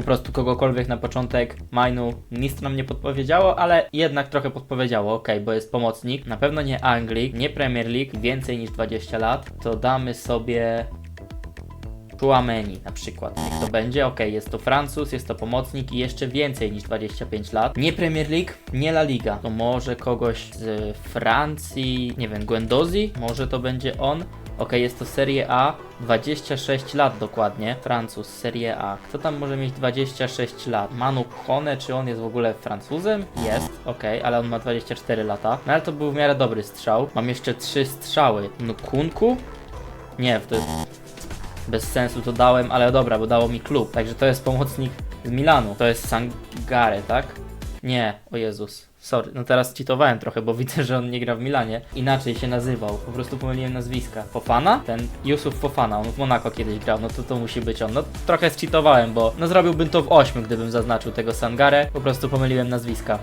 po prostu kogokolwiek na początek Mainu. Nic nam nie podpowiedziało, ale jednak trochę podpowiedziało, ok, bo jest pomocnik. Na pewno nie Anglik, nie Premier League, więcej niż 20 lat. To damy sobie Chouameni na przykład. Niech to będzie, ok, jest to Francuz, jest to pomocnik i jeszcze więcej niż 25 lat. Nie Premier League, nie La Liga. To może kogoś z Francji, nie wiem, Guendouzi? Może to będzie on? Ok, jest to Serie A, 26 lat dokładnie. Francuz, Serie A. Kto tam może mieć 26 lat? Manu Kone, czy on jest w ogóle Francuzem? Jest, ok, ale on ma 24 lata. No ale to był w miarę dobry strzał. Mam jeszcze 3 strzały. Nukunku? Nie, to jest bez sensu to dałem, ale dobra, bo dało mi klub. Także to jest pomocnik z Milanu. To jest Sangare, tak? Nie, o Jezus. Sorry, no teraz cheatowałem trochę, bo widzę, że on nie gra w Milanie. Inaczej się nazywał, po prostu pomyliłem nazwiska. Fofana? Ten Yusuf Fofana, on w Monaco kiedyś grał, no to to musi być on. No trochę cheatowałem, bo no zrobiłbym to w 8, gdybym zaznaczył tego Sangare. Po prostu pomyliłem nazwiska.